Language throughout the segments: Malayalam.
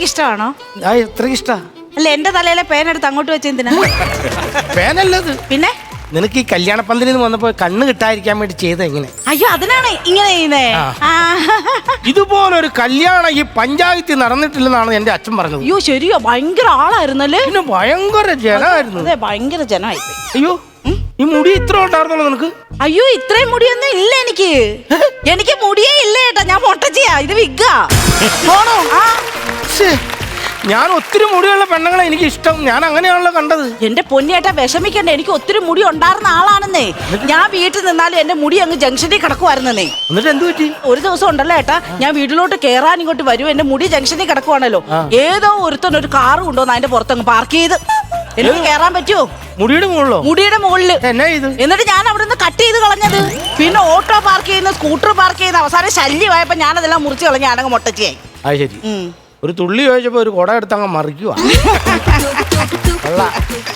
അത്രയ്ക്ക് ഇഷ്ടമാണോ? ആ ഇഷ്ടാ. അല്ല എന്റെ തലയിലെ പേന എടുത്ത് അങ്ങോട്ട് വെച്ചെന്തിനാ പേനല്ലത്. പിന്നെ? നിനക്ക് ഈ കല്യാണ പന്തലിൽ നിന്ന് വന്നപ്പോ കണ്ണ് കിട്ടാതിരിക്കാൻ വേണ്ടി ചെയ്ത എങ്ങനെ? അയ്യോ അതിനാണ് ഇങ്ങനെ ചെയ്യുന്നേ. ആ. ഇതുപോലൊരു കല്യാണം ഈ പഞ്ചായത്തിൽ നടന്നിട്ടില്ലെന്നാണ് എന്റെ അച്ഛൻ പറഞ്ഞത്. അയ്യോ ശരിയോ ഭയങ്കര ആളായിരുന്നല്ലേ? പിന്നെ ഭയങ്കര ജനമായിരുന്നു. അതെ ഭയങ്കര ജനമായി അയ്യോ. ഈ മുടി ഇത്ര ഉണ്ടായിരുന്നല്ലോ നിനക്ക്? അയ്യോ ഇത്രയും മുടിയൊന്നും ഇല്ല എനിക്ക്. എനിക്ക് മുടിയേ ഇല്ല ഏട്ടാ. ഞാൻ പൊട്ടച്ചിയാ. ഇത് വിഗ്ഗാ ആണോ? ആ. ശ്ശേ, ഞാൻ ഒത്തിരി മുടിയുള്ള പെണ്ണുങ്ങളെ എനിക്ക് ഇഷ്ടം ഞാൻ അങ്ങനെയാണല്ലോ കണ്ടത്. എന്റെ പൊന്നിയേട്ടാ വിഷമിക്കണ്ട. എനിക്ക് ഒത്തിരി മുടി ഉണ്ടായിരുന്ന ആളാണെന്നേ. ഞാൻ വീട്ടിൽ നിന്നാലും എന്റെ മുടി അങ്ങ് ജംഗ്ഷനിൽ കിടക്കുമായിരുന്നേ എന്നിട്ട് എന്ത് പറ്റി? ഒരു ദിവസം ഉണ്ടല്ലോ ഏട്ടാ ഞാൻ വീട്ടിലോട്ട് കേറാൻ ഇങ്ങോട്ട് വരും. എന്റെ മുടി ജംഗ്ഷനിൽ കിടക്കുവാണല്ലോ. ഏതോ ഒരുത്തൻ ഒരു കാറ് കൊണ്ടുവന്ന് അതിന്റെ പുറത്തങ്ങ് പാർക്ക് ചെയ്ത്. എനിക്ക് കേറാൻ പറ്റുമോ മുടിയുടെ മുകളിലോ? മുടിയുടെ മുകളിൽ എന്നാ ഇത്? എന്നിട്ട് ഞാൻ അവിടെ നിന്ന് കട്ട് ചെയ്ത് കളഞ്ഞത്. പിന്നെ ഓട്ടോ പാർക്ക് ചെയ്യുന്ന സ്കൂട്ടർ പാർക്ക് ചെയ്യുന്ന അവസാനം ശല്യമായപ്പോ ഞാൻ അതെല്ലാം മുറിച്ച് കളഞ്ഞ ഞാനങ്ങ് മൊട്ടച്ചിയായി. അത് ശരി. ഉം. ഒരു തുള്ളി ചോദിച്ചപ്പോ ഒരു കുട എടുത്ത് അങ്ങ് മറിക്കുക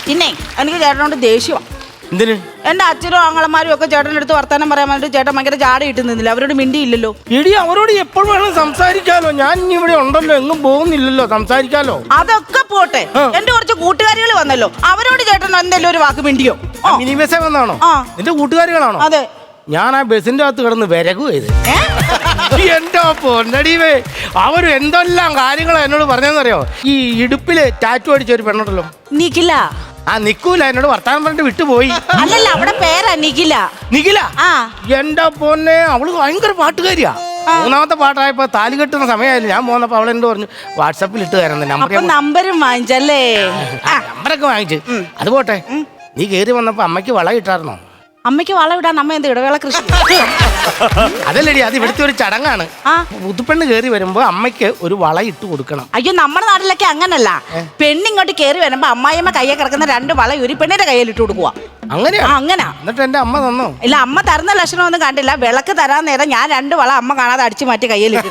പിന്നെ എനിക്ക് ചേട്ടനോട് ദേഷ്യമാണ് എന്തിന്? എന്റെ അച്ഛനും ആങ്ങളമാരും ഒക്കെ ചേട്ടന്റെ അടുത്ത് വർത്താനം പറയാൻ വേണ്ടിട്ട് ചേട്ടൻ ഭയങ്കര ചാടി ഇട്ട് നിന്നില്ല. അവരോട് മിണ്ടിയില്ലല്ലോ. ഇടി അവരോട് എപ്പോഴും വേണം സംസാരിക്കാലോ? ഞാൻ ഇനി ഇവിടെ ഉണ്ടല്ലോ എങ്ങും പോകുന്നില്ലല്ലോ. സംസാരിക്കാലോ? അതൊക്കെ പോട്ടെ. എന്റെ കുറച്ച് കൂട്ടുകാരികൾ വന്നല്ലോ. അവരോട് ചേട്ടൻ എന്തെങ്കിലും ഒരു വാക്ക് മിണ്ടിയോ. മിനി വന്നാണോ എന്റെ നിന്റെ കൂട്ടുകാരികളാണോ? അതെ. ഞാൻ ആ ബസിന്റെ അകത്ത് കിടന്ന് വിരകു ചെയ്ത്? എന്റെ പൊന്നടീവേ അവർ എന്തെല്ലാം കാര്യങ്ങളാ എന്നോട് പറഞ്ഞെന്നറിയോ ഈ ഇടുപ്പിൽ ടാറ്റു അടിച്ച ഒരു പെണ്ണുണ്ടല്ലോ. നിഖില ആ നിക്കൂല എന്നോട് വർത്താനം പറഞ്ഞിട്ട് വിട്ടുപോയി. അല്ലല്ല അവിടെ പേരാ നിഖില. നിഖില? ആ. എന്റെ പൊന്നെ അവൾ ഭയങ്കര പാട്ടുകാരിയാ. മൂന്നാമത്തെ പാട്ടായപ്പോ താലി കെട്ടുന്ന സമയമായിരുന്നു ഞാൻ പോന്നപ്പോ അവൾ എന്നോട് പറഞ്ഞു വാട്സാപ്പിൽ ഇട്ട് തരുന്നത് നമ്പർ അപ്പൊ നമ്പരും വാങ്ങിച്ചല്ലേ? ആ നമ്പറൊക്കെ വാങ്ങിച്ചു. അത് പോട്ടെ. നീ കേറി വന്നപ്പോ അമ്മയ്ക്ക് വള ഇട്ടായിരുന്നോ? അമ്മയ്ക്ക് വളം ഇടാൻ അമ്മ എന്ത് ഇടവേള കൃഷി? അതല്ലടി അത് ഇവിടുത്തെ ഒരു ചടങ്ങാണ്. ആ. പുതുപ്പെണ്ണ് കയറി വരുമ്പോ അമ്മയ്ക്ക് ഒരു വള ഇട്ട് കൊടുക്കണം. അയ്യോ നമ്മുടെ നാട്ടിലൊക്കെ അങ്ങനല്ല. പെണ്ണിങ്ങോട്ട് കയറി വരുമ്പോ അമ്മായിമ്മ കയ്യെ കിടക്കുന്ന രണ്ട് വള ഒരു പെണ്ണിന്റെ കയ്യിൽ ഇട്ട് കൊടുക്കുക അങ്ങനെയാ? ആ അങ്ങനാ. എന്നിട്ട് എന്റെ അമ്മ തന്നോ? ഇല്ല അമ്മ തരുന്ന ലക്ഷണമൊന്നും കണ്ടില്ല. വിളക്ക് തരാൻ നേരം ഞാൻ രണ്ട് വള അമ്മ കാണാതെ അടിച്ചു മാറ്റി കയ്യിൽ ഇട്ടു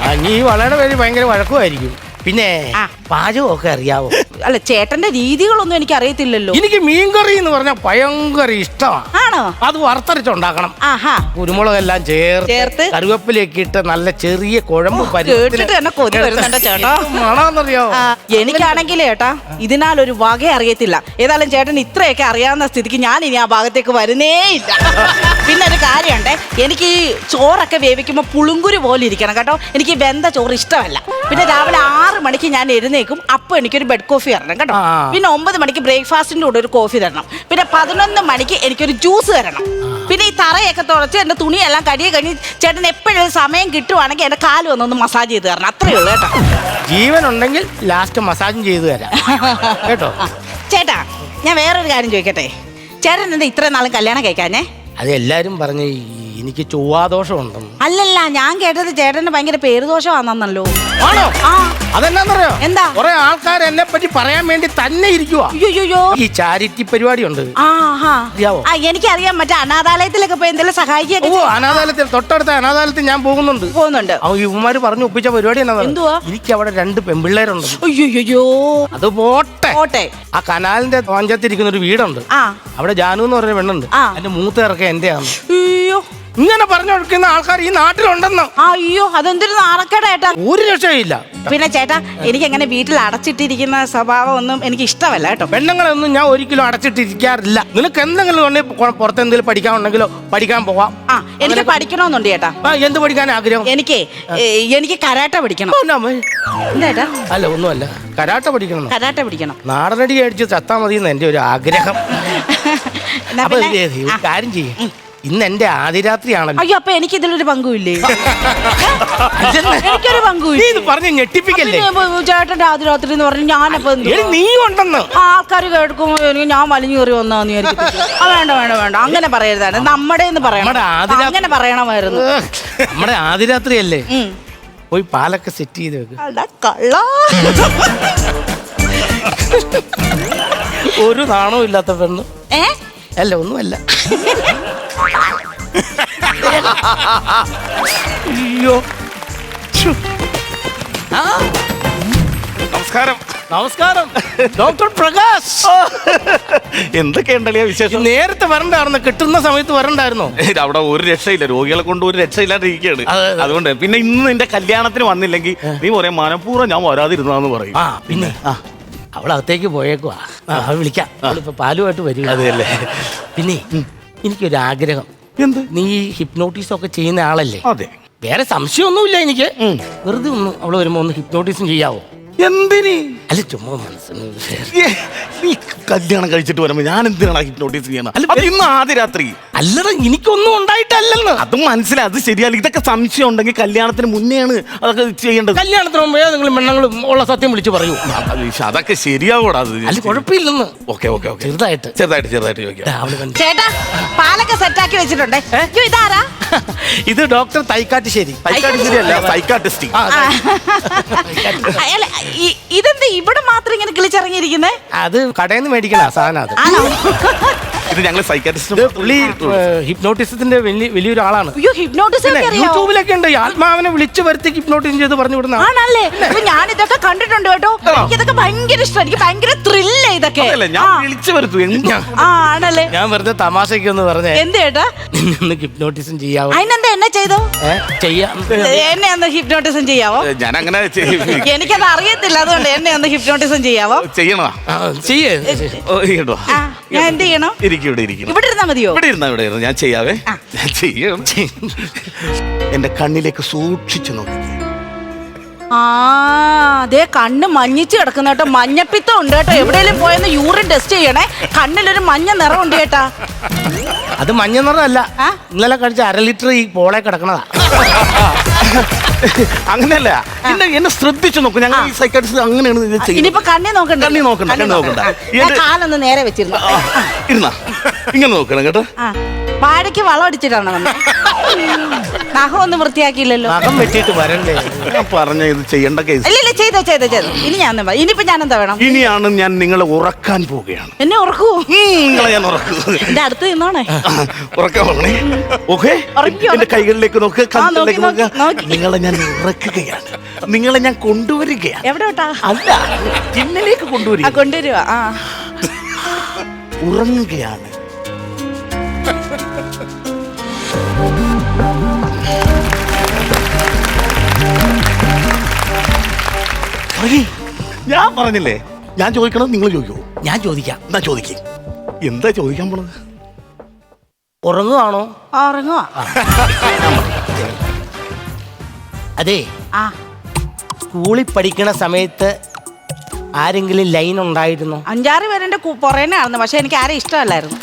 ആ, നീ ഈ വളയുടെ പേര് ഭയങ്കര വഴക്കുമായിരിക്കും. പിന്നെ ആ. പാചകമൊക്കെ അറിയാവോ? അല്ല ചേട്ടന്റെ രീതികളൊന്നും എനിക്ക് അറിയത്തില്ലല്ലോ. എനിക്ക് മീൻകറി എന്ന് പറഞ്ഞാൽ ഭയങ്കര ഇഷ്ടമാണ് ആണോ? അത് വറുത്തരച്ചുണ്ടാക്കണം. ആഹാ. കുരുമുളകെല്ലാം ചേർത്ത് ചേർത്ത്? കറിവേപ്പിലേക്ക് ഇട്ട് നല്ല ചെറിയ കുഴമ്പ് കേട്ടിട്ട് എന്നെ കൊതി വരുന്നുണ്ട് ചേട്ടാ. മണാന്നറിയാവോ ആ, എനിക്കാണെങ്കിൽ ഏട്ടാ ഒരു വക അറിയത്തില്ല. ഏതായാലും ചേട്ടൻ ഇത്രയൊക്കെ അറിയാവുന്ന സ്ഥിതിക്ക് ഞാൻ ഇനി ആ ഭാഗത്തേക്ക് വരുന്നേ ഇല്ല പിന്നെ ഒരു കാര്യമുണ്ട് എനിക്ക് ഈ ചോറൊക്കെ വേവിക്കുമ്പോൾ പുളുങ്കുരു പോലെ ഇരിക്കണം കേട്ടോ. എനിക്ക് വെന്ത ചോറ് ഇഷ്ടമല്ല. പിന്നെ രാവിലെ ആറ് മണിക്ക് ഞാൻ എഴുന്നേക്കും അപ്പോൾ എനിക്കൊരു ബെഡ് കോഫി തരണം കേട്ടോ. പിന്നെ ഒമ്പത് മണിക്ക് ബ്രേക്ക്ഫാസ്റ്റിന്റെ കൂടെ ഒരു കോഫി തരണം. പിന്നെ പതിനൊന്ന് മണിക്ക് എനിക്കൊരു ജ്യൂസ് തരണം. പിന്നെ ഈ തറയൊക്കെ തുടച്ച് എന്റെ തുണിയെല്ലാം കടിയെ കഴിഞ്ഞ് ചേട്ടൻ എപ്പോഴും സമയം കിട്ടുവാണെങ്കിൽ എന്റെ കാൽ വന്നൊന്ന് മസാജ് ചെയ്ത് തരണം. അത്രയേ ഉള്ളൂ കേട്ടോ. ജീവൻ ഉണ്ടെങ്കിൽ ലാസ്റ്റ് മസാജും ചെയ്തു തരാം. കേട്ടോ? ചേട്ടാ ഞാൻ വേറൊരു കാര്യം ചോദിക്കട്ടെ? ചേട്ടൻ എന്താ ഇത്രയും നാളും കല്യാണം കഴിക്കാഞ്ഞേ? അത് എല്ലാവരും പറഞ്ഞ ഈ എനിക്ക് ചൊവ്വാദോഷമുണ്ടെന്ന്. അല്ലല്ല ഞാൻ കേട്ടത് ചേട്ടന് ഭയങ്കര പേരുദോഷമാണെന്നല്ലോ. ആണോ? ആ. അതെന്നാന്നറിയോ? എന്താ? കുറെ ആൾക്കാർ എന്നെ പറ്റി പറയാൻ വേണ്ടി തന്നെ ഇരിക്കുവാ. അയ്യോ ഈ ചാരിറ്റി പരിപാടി ഉണ്ട് ആ ഹാ അറിയാവോ? ആ എനിക്കറിയാം. മറ്റേ അനാഥാലയത്തിലൊക്കെ പോയി എന്തെങ്കിലും ഓ സഹായിക്കുകയൊക്കെ അനാഥാലയത്തിൽ തൊട്ടടുത്ത അനാഥാലയത്തിൽ ഞാൻ പോകുന്നുണ്ട്. പോകുന്നുണ്ട്. അവ ഇവന്മാര് പറഞ്ഞു ഒപ്പിച്ച പരിപാടി എന്നാ എന്തുവാ? എനിക്ക് അവിടെ രണ്ട് പെൺപിള്ളേരുണ്ട്. അത് പോട്ടെ. പോട്ടെ. ആ കനാലിന്റെ തോഞ്ചത്തിരിക്കുന്ന ഒരു വീടുണ്ട്. ആ. അവിടെ ജാനു എന്ന് പറഞ്ഞ പെണ്ണുണ്ട്. ആ. എന്റെ മൂത്ത ഇറക്കം എന്റെ ആണ് അയ്യോ. ഇങ്ങനെ പറഞ്ഞു കൊടുക്കുന്ന ആൾക്കാർ ഈ നാട്ടിലുണ്ടെന്ന്. അയ്യോ അതെന്തൊരു നാണക്കേടാ ഒരു രക്ഷയില്ല പിന്നെ ചേട്ടാ എനിക്ക് അങ്ങനെ വീട്ടിൽ അടച്ചിട്ടിരിക്കുന്ന സ്വഭാവം ഒന്നും എനിക്ക് ഇഷ്ടമല്ല കേട്ടോ. പെണ്ണുങ്ങളൊന്നും ഞാൻ ഒരിക്കലും അടച്ചിട്ടിരിക്കാറില്ല. നിനക്ക് എന്തെങ്കിലും ഉണ്ടെങ്കിൽ പുറ- പുറത്ത് എന്തെങ്കിലും പഠിക്കാനുണ്ടെങ്കിലോ പഠിക്കാൻ പോവാം. ആ എനിക്ക് പഠിക്കണമെന്നുണ്ട് ചേട്ടാ. ആ, എന്ത് പഠിക്കാൻ ആഗ്രഹം? എനിക്ക് എനിക്ക് കരാട്ട പഠിക്കണം. ഓ, നമ്മ- എന്താ ചേട്ടാ? അല്ല ഒന്നുമല്ല. കരാട്ട പഠിക്കണം. കരാട്ട പഠിക്കണം. നാടനടി അടിച്ച് ചത്താ മതി എന്ന് എന്റെ ഒരു ആഗ്രഹം. എന്നാ അപ്പൊ പിന്നെ- ഇത് ഒരു കാര്യം ചെയ്യും. ഇന്ന് എന്റെ ആദ്യ രാത്രിയാണല്ലോ അയ്യോ അപ്പൊ എനിക്ക് ഇതിലൊരു പങ്കുമില്ലേ. എനിക്കൊരു പങ്കുമില്ല? നീ ഇത് പറഞ്ഞ് ഞെട്ടിപ്പിക്കല്ലേ? ചേട്ടന്റെ ആദ്യ രാത്രി എന്ന് പറഞ്ഞു ഞാനപ്പോ എന്ത് എടി നീ ഉണ്ടെന്ന്. ആൾക്കാർ കേൾക്കുമ്പോ എനിക്ക് ഞാൻ വലിഞ്ഞു കയറി വന്നാന്ന് വിചാരിക്കും. ആ വേണ്ട വേണ്ട വേണ്ട. അങ്ങനെ പറയരുതാണ് നമ്മുടെ എന്ന് പറയണം. നമ്മുടെ ആദ്യ രാത്രി- അങ്ങനെ പറയണമായിരുന്നു. ഏഹ്, നമ്മുടെ ആദിരാത്രി അല്ലേ ഉം. പോയി പാലൊക്കെ സെറ്റ് ചെയ്ത് വെക്ക്. അടാ കള്ള. ഒരു നാണവും ഇല്ലാത്ത പെണ്ണ്. ഏ? അല്ല ഒന്നുമല്ല. അയ്യോ. നമസ്കാരം. നമസ്കാരം. ഡോക്ടർ പ്രകാശ്. എന്തൊക്കെയുണ്ടല്ലേ വിശേഷം? നേരത്തെ വരണ്ടായിരുന്നു. കിട്ടുന്ന സമയത്ത് വരണ്ടായിരുന്നോ. അവിടെ ഒരു രക്ഷയില്ല. രോഗികളെ കൊണ്ട് ഒരു രക്ഷയില്ലാണ്ടിരിക്കുകയാണ്. അതെ. അതുകൊണ്ട് പിന്നെ ഇന്ന് നിന്റെ കല്യാണത്തിന് വന്നില്ലെങ്കിൽ നീ പറയാം മനഃപൂർവം ഞാൻ വരാതിരുന്നാന്ന് പറയും. ആ പിന്നെ? അവളകത്തേക്ക് പോയേക്കുവാ. വിളിക്കാം. അവളിപ്പോ പാലുമായിട്ട് വരിക അതെയല്ലേ? പിന്നെ എനിക്കൊരു ആഗ്രഹം എന്ത്? നീ ഹിപ്നോട്ടിസ് ഒക്കെ ചെയ്യുന്ന ആളല്ലേ? അതെ. വേറെ സംശയമൊന്നുമില്ല എനിക്ക്. വെറുതെ ഒന്ന് അവൾ വരുമ്പോ ഒന്ന് ഹിപ്നോട്ടിസും ചെയ്യാവോ? എന്തിന്? അല്ല ചുമ്മാ മനസ്സിന് നീ കല്യാണം കഴിച്ചിട്ട് വരുമ്പോ ഞാൻ എന്തിനാണ് ഹിപ്നോട്ടീസ് ചെയ്യണം ഇന്ന് ആദ്യ രാത്രി. അല്ലടാ എനിക്കൊന്നും ഉണ്ടായിട്ടല്ലെന്ന് അതും മനസ്സിലായി അത് ശരിയല്ല ഇതൊക്കെ സംശയം ഉണ്ടെങ്കിൽ കല്യാണത്തിന് മുന്നെയാണ് അതൊക്കെ ചെയ്യേണ്ടത്. കല്യാണത്തിന് മുമ്പേ നിങ്ങൾ പെണ്ണുങ്ങളും ഉള്ള സത്യം വിളിച്ചു പറയൂ. അത് അതൊക്കെ ശരിയാവൂടാ അത് അല്ല കുഴപ്പമില്ലെന്ന്. Okay okay okay. ചെറുതായിട്ട്. ചെറുതായിട്ട് ചെറുതായിട്ട് ചോദിക്കാം. ചേട്ടാ പാലൊക്കെ സെറ്റാക്കി വെച്ചിട്ടുണ്ടേ? ഇതാരാ? ഇത് ഡോക്ടർ തൈക്കാട്ടുശ്ശേരി ശരി. ശരിയല്ല സൈക്കാട്രിസ്റ്റ് ആ, ആ. അല്ല, ഇതെന്താ ഇവിടെ മാത്രം ഇങ്ങനെ കിളിച്ചിറങ്ങിയിരിക്കുന്നേ? അത് കടയിൽ നിന്ന് മേടിക്കണ സാധനം അത്. ഇത് ഞങ്ങൾ സൈക്കാട്രിസ്റ്റ് പുള്ളി ഹിപ്നോട്ടിസത്തിന്റെ വലിയ വലിയൊരു ആളാണ്. അയ്യോ ഹിപ്നോട്ടിസം യൂട്യൂബിലൊക്കെ ഉണ്ട് ഈ ആത്മാവിനെ വിളിച്ചു വരുത്തി ഹിപ്നോട്ടിസം ചെയ്ത് പറഞ്ഞു വിടുന്ന ആണല്ലേ? അപ്പൊ ഞാൻ ഇതൊക്കെ കണ്ടിട്ടുണ്ട് കേട്ടോ. എനിക്ക് ഇതൊക്കെ ഭയങ്കര ഇഷ്ടം. എനിക്ക് ഭയങ്കര ത്രില്ല ഇതൊക്കെ. അതല്ല ഞാൻ വിളിച്ചു വരുത്തു. എന്താ ആ ആണല്ലേ? ഞാൻ വെറുതെ തമാശയ്ക്ക് ഒന്ന് പറഞ്ഞേ. എന്ത് ചേട്ടാ? ഹിപ്നോട്ടിസം ചെയ്യാവോ? അതിനെന്താ എന്നെ ചെയ്തോ? ഏ? ചെയ്യാം. എന്നെ ഒന്ന് ഹിപ്നോട്ടിസം ചെയ്യാവോ? ഞാൻ അങ്ങനെ എനിക്കത് അറിയത്തില്ല. അതുകൊണ്ട് എന്നെ ഒന്ന് ഹിപ്നോട്ടിസം ചെയ്യാവോ? ചെയ്യണോ ആ, ചെയ്യേ. ഓ, കേട്ടോ ആ ഞാൻ എന്ത് ചെയ്യണം? ഇരിക്കും. ഇവിടെ ഇരിക്കും ഇവിടെ ഇരുന്നാ മതിയോ? ഇവിടെ ഇരുന്നാ ഇവിടെ ഇരുന്നു. ഞാൻ ചെയ്യാവേ? ഞാൻ ചെയ്യും. എന്റെ കണ്ണിലേക്ക് സൂക്ഷിച്ചു നോക്കി. ആ അതേ കണ്ണ് മഞ്ഞിച്ച് കിടക്കുന്ന കേട്ടോ. മഞ്ഞപ്പിത്തം ഉണ്ട് കേട്ടോ. എവിടെയെങ്കിലും പോയെന്ന് യൂറിൻ ടെസ്റ്റ് ചെയ്യണേ. കണ്ണിലൊരു മഞ്ഞ നിറം ഉണ്ട് കേട്ടാ. അത് മഞ്ഞ നിറമല്ല? ഇന്നലെ കഴിച്ച അര ലിറ്റർ ഈ പോളെ കിടക്കണതാ. അങ്ങനെയല്ല. എന്നെ എന്നെ ശ്രദ്ധിച്ചു നോക്കും. ഞങ്ങൾ ഈ സൈക്കാട്രിസ്റ്റ് അങ്ങനെയാണ് ഇനിയിപ്പോ കണ്ണി നോക്കണ്ട? കണ്ണി നോക്കണ്ട, കണ്ണി നോക്കണ്ട. കാലൊന്ന് നേരെ വെച്ചിരുന്നു. ഇരുന്നാ. ഇങ്ങനെ നോക്കണം കേട്ടോ. വാഴയ്ക്ക് വളം അടിച്ചിട്ടാണ് വന്നത്. നഖം ഒന്നും വൃത്തിയാക്കിയില്ലല്ലോ. നഖം വെട്ടിയിട്ട് വരണ്ടേ? ഞാൻ പറഞ്ഞ ഇത് ചെയ്യേണ്ട കേസ് ഇല്ല ഇല്ല ചെയ്തോ ചെയ്തോ ചെയ്തോ. ഇനി ഞാൻ എന്താ ഇനിയിപ്പോ ഞാൻ എന്താ വേണം? ഇനിയാണ് ഞാൻ നിങ്ങളെ ഉറക്കാൻ പോവുകയാണ്. എന്നെ ഉറക്കൂ? ഉം, നിങ്ങളെ ഞാൻ ഉറക്കും എന്റെ അടുത്ത് നിന്നോണേ. ഉറക്കാൻ പോകണേ. ഓക്കെ? ഉറക്കി, എന്റെ കൈകളിലേക്ക് നോക്ക് കണ്ണിലേക്ക് നോക്കി, നോക്ക് നോക്കി. നിങ്ങളെ ഞാൻ ഉറക്കുകയാണ്. നിങ്ങളെ ഞാൻ കൊണ്ടുവരികയാണ്. എവിടെ വിട്ടാ? അല്ല ജിമ്മിലേക്ക് ആ കൊണ്ടുവരിക കൊണ്ടുവരുവാ? ആ. ഉറങ്ങുകയാണ്. ഞാൻ പറഞ്ഞില്ലേ? ഞാൻ ചോദിക്കണം നിങ്ങൾ ചോദിക്കൂ? ഞാൻ ചോദിക്കാം. എന്നാ ചോദിക്കും. എന്താ ചോദിക്കാൻ പോണത്? ഉറങ്ങുവാണോ? ആ, ഉറങ്ങുവാ. അതെ ആ. സ്കൂളിൽ പഠിക്കണ സമയത്ത് ആരെങ്കിലും ലൈൻ ഉണ്ടായിരുന്നോ? അഞ്ചാറ് പേരെ പുറേനായിരുന്നു പക്ഷെ എനിക്ക് ആരെ ഇഷ്ടമല്ലായിരുന്നു.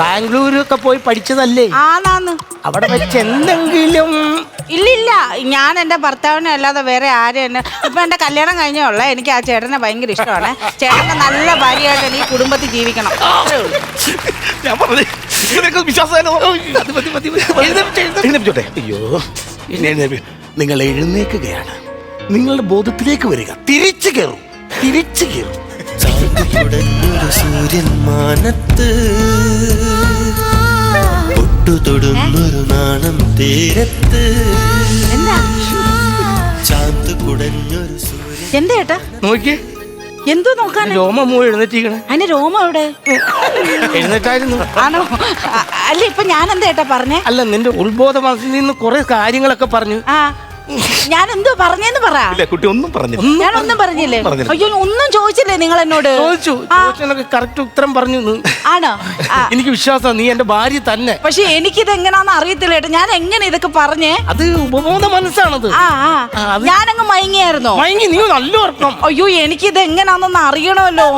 ബാംഗ്ലൂരൊക്കെ പോയി പഠിച്ചതല്ലേ? ആന്നാന്ന്. അവിടെ വെച്ച് എന്തെങ്കിലും ഇല്ല ഇല്ല ഞാൻ എന്റെ ഭർത്താവിനെ അല്ലാതെ വേറെ ആരും എന്നെ ഇപ്പൊ എന്റെ കല്യാണം കഴിഞ്ഞേ ഉള്ള. എനിക്ക് ആ ചേട്ടനെ ഭയങ്കര ഇഷ്ടമാണ്. ചേട്ടനെ നല്ല ഭാര്യയായിട്ട് എനിക്ക് ഈ കുടുംബത്തിൽ ജീവിക്കണം. അത്രേ ഉള്ളൂ. ഞാൻ പറഞ്ഞു അയ്യോ. നിങ്ങൾ എഴുന്നേക്കുകയാണ്. നിങ്ങളുടെ ബോധത്തിലേക്ക് വരിക. തിരിച്ചു കയറും. തിരിച്ചു കയറും. ചാന്തുടഞ്ഞൊരു സൂര്യൻ മാനത്ത് പൊട്ടുതൊടുന്നൊരു നാണം തീരത്ത് എന്താ? ചാന്ത് കുടഞ്ഞൊരു സൂര്യൻ എന്താ ഏട്ടാ? നോക്കി എന്തോ നോക്കാൻ? രോമ മൂ എഴുന്നേറ്റിരിക്കണേ. അതിന് രോമം അവിടെ എഴുന്നേറ്റായിരുന്നു. ആണോ? അല്ല ഇപ്പൊ ഞാൻ എന്താ ഏട്ടാ പറഞ്ഞേ? അല്ല നിന്റെ ഉത്ബോധ മനസ്സിൽ നിന്ന് കുറെ കാര്യങ്ങളൊക്കെ പറഞ്ഞു. ആ. ഞാൻ എന്തോ പറഞ്ഞെന്ന് പറ. ഇല്ല കുട്ടി ഒന്നും പറഞ്ഞില്ല. ഞാൻ ഒന്നും പറഞ്ഞില്ലേ. പറഞ്ഞില്ല. അയ്യോ ഒന്നും ചോദിച്ചില്ലേ നിങ്ങൾ എന്നോട് ചോദിച്ചു. ആ, ചോദിച്ചതിനൊക്കെ കറക്റ്റ് ഉത്തരം പറഞ്ഞു. ആണോ? ആ, എനിക്ക് വിശ്വാസം നീ എന്റെ ഭാര്യ തന്നെ. പക്ഷെ എനിക്കിത് എങ്ങനാന്ന് അറിയത്തില്ല ഞാൻ എങ്ങനെ ഇതൊക്കെ പറഞ്ഞേ? അത് ഉപബോധ മനസ്സാണത്. ആ ആ. ആ, അത് ഞാനങ്ങ് മയങ്ങിയായിരുന്നോ? മയങ്ങി നീ നല്ല ഉറപ്പം. അയ്യോ എനിക്കിത് എങ്ങനാന്നൊന്ന് അറിയണമല്ലോ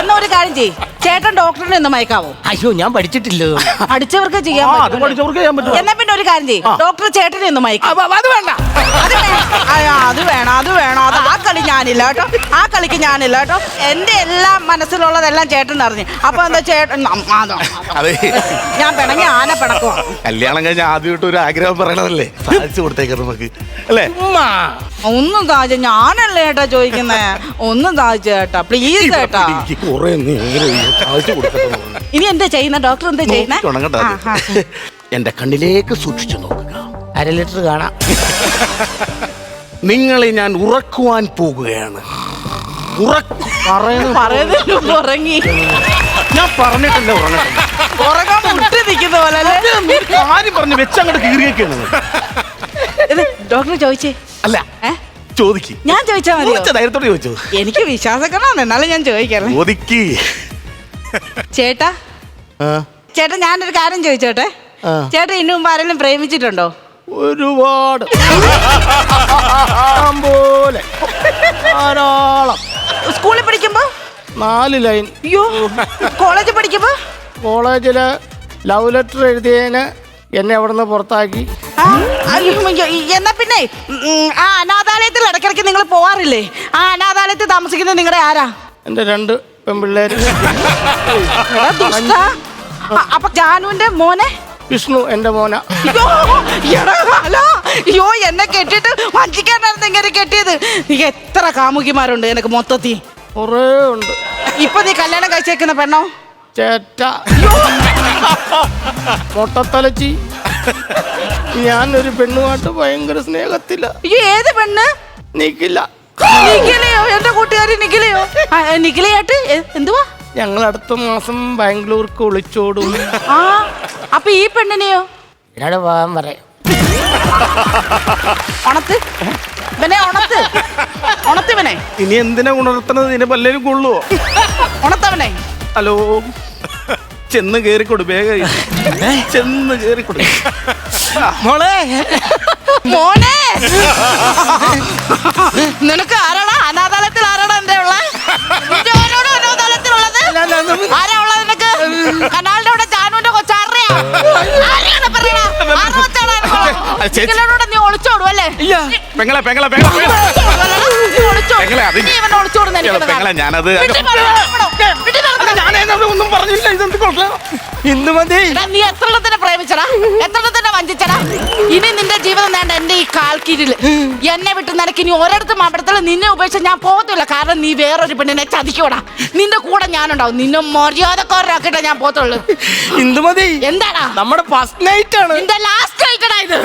എന്നാ ഒരു കാര്യം ചെയ് ചേട്ടൻ ഡോക്ടറിനെ ഒന്ന് മയക്കാവോ? അയ്യോ ഞാൻ പഠിച്ചിട്ടില്ല. പഠിച്ചവർക്ക് ചെയ്യാൻ ആ, അത് പറ്റുമല്ലോ. പഠിച്ചവർക്ക് ചെയ്യാൻ പറ്റും. എന്നാ പിന്നെ ഒരു കാര്യം ചെയ്യ്. ഡോക്ടർ ചേട്ടനെ ഒന്ന് മയക്കാം. അത് വേണ്ട. അത് അയ്യോ, അത് വേണം അത് വേണം? അത് ആ കളി ഞാനില്ല കേട്ടോ. ആ കളിക്ക് ഞാനില്ല കേട്ടോ. എന്റെ എല്ലാം മനസ്സിലുള്ളതെല്ലാം ചേട്ടൻ അറിഞ്ഞു. അപ്പൊ എന്താ ചേട്ടൻ അതോ, ഞാൻ പിണങ്ങി ആന പിണക്കുവാ. കല്യാണം കഴിഞ്ഞ ആദ്യമായിട്ട് ഒരു ആഗ്രഹം പറയണതല്ലേ? സാധിച്ചു കൊടുത്തേക്കാം നമുക്ക്. അല്ലേ? ഉമ്മാ. ഒന്നും താജ ഞാനല്ലേ ഏട്ടാ ചോദിക്കുന്നേ? ഒന്നും താജ് ഏട്ടാ പ്ലീസ് എനിക്ക് കുറെ നേരം സാധിച്ചു കൊടുക്കട്ടെ ഇനി എന്താ ചെയ്യുന്ന? ഡോക്ടർ എന്താ ചെയ്യുന്നേ? നോക്കിക്കോണം കേട്ടോ ആ, ആ. അത്. എന്റെ കണ്ണിലേക്ക് സൂക്ഷിച്ചു നോക്കുക അര ലിറ്റർ കാണാം. നിങ്ങളെ ഞാൻ ഉറക്കുവാൻ പോകുകയാണ് പറയുന്നതിന് മുമ്പ് ഉറങ്ങി. ഞാൻ പറഞ്ഞിട്ടല്ലേ ഉറങ്ങട്ടെ ഉറങ്ങാൻ മുട്ടി നിൽക്കുന്ന പോലെ അല്ലേ? ഒരു കാര്യം പറഞ്ഞു വെച്ചങ്ങോട്ട് കീറിയൊക്കെയാണ് ഇത് ഡോക്ടർ ചോദിച്ചേ? അല്ല ഏ? ചോദിക്ക്. ഞാൻ ചോദിച്ചാ മതിയോ? ചോദിച്ച ധൈര്യത്തോടെ ചോദിച്ചു. എനിക്ക് വിശ്വാസക്കണമാണ് എന്നാലും ഞാൻ ചോദിക്കാം ചോദിക്ക്. ചേട്ടാ? ചേട്ടാ ഞാനൊരു കാര്യം ചോദിച്ചോട്ടെ? ആ. ചേട്ടാ ഇന്നു മുമ്പ് ആരെങ്കിലും പ്രേമിച്ചിട്ടുണ്ടോ? ഒരുപാട്. പോലെ ധാരാളം. സ്കൂളിൽ പഠിക്കുമ്പോ? നാല് ലൈൻ. അയ്യോ കോളേജിൽ പഠിക്കുമ്പോ? കോളേജിൽ ലവ് ലെറ്റർ എഴുതിയതിന് എന്നെ അവിടെ നിന്ന് പുറത്താക്കി. ആ, അയ്യോ, അയ്യോ, എന്നാ പിന്നെ ഉം, ആ അനാഥാലയത്തിൽ ഇടയ്ക്കിടയ്ക്ക് നിങ്ങൾ പോവാറില്ലേ? ആ അനാഥാലയത്തിൽ താമസിക്കുന്നത് നിങ്ങളുടെ ആരാ? എന്റെ രണ്ട് പെൺപിള്ളേര്. എടാ, ദുഷ്ടാ. അ- അപ്പൊ ജാനുവിന്റെ മോനെ? വിഷ്ണു എന്റെ മോന. അയ്യോ, എന്നെ കെട്ടിട്ട് വഞ്ചിക്കാനായിരുന്നു ഇങ്ങനെ കെട്ടിയത്. നീ എത്ര കാമുകിമാരുണ്ട് എനിക്ക് മൊത്തത്തിൽ. കുറേ ഉണ്ട്. ഇപ്പൊ നീ കല്യാണം കഴിച്ചേക്കുന്ന പെണ്ണോ? ചേറ്റ മൊട്ടത്തലച്ചി ഞാനൊരു പെണ്ണുമായിട്ട് ഭയങ്കര സ്നേഹത്തില്ല അയ്യോ ഏത് പെണ്ണ്? നിഖില. നിഖിലയോ? എന്റെ കൂട്ടുകാരി നിഖിലയോ? ആ, നിഖിലയായിട്ട് എ- എന്തുവാ? ഞങ്ങൾ അടുത്ത മാസം ബാംഗ്ലൂർക്ക് ഒളിച്ചോടും. ആ. അപ്പൊ ഈ പെണ്ണിനെയോ? എന്നോട് പോകാൻ പറയാം. ഉണത്ത്? ഇവനെ ഉണത്ത്. ഉണത്തിവനെ ഇനി എന്തിനാ ഉണർത്തണത് ഇതിന് പലരും കൊള്ളുവോ? ഉണത്തവനെ. ഹലോ? ചെന്ന് കേറിക്കൊടു വേഗം. ചെന്ന് കേറിക്കൊടു. മോളെ. മോനെ. നിനക്ക് പെങ്ങളെ പെങ്ങളെ പെങ്ങളെ പെങ്ങളെ. അത് പെങ്ങളെ. ഞാനത് ഒന്നും പറഞ്ഞില്ല. ഇതെന്ത് കുഴപ്പം ഇന്ന് മതി. നീ എത്ര എണ്ണത്തിനെ പ്രേമിച്ചടാ? എത്ര എണ്ണത്തിനെ വഞ്ചിച്ചടാ? ഇനി നിന്റെ ജീവിതം വേണ്ട എന്റെ ഈ കാൽക്കീഴിൽ എന്നെ വിട്ട് നിനക്ക് ഇനി ഒരിടത്തും അവിടത്തിൽ നിന്നെ ഉപേക്ഷിച്ച് ഞാൻ പോകത്തില്ല കാരണം നീ വേറൊരു പെണ്ണിനെ ചതിക്കോടാ നിന്റെ കൂടെ ഞാനുണ്ടാവും. നിന്നെ മര്യാദക്കാരനാക്കിട്ടാ ഞാൻ പോകത്തുള്ളൂ. ഇന്ദുമതി എന്താടാ? നമ്മുടെ ഫസ്റ്റ് നൈറ്റ് ആണ്. നിന്റെ ലാസ്റ്റ് ആയിട്ടടാ ഇത്.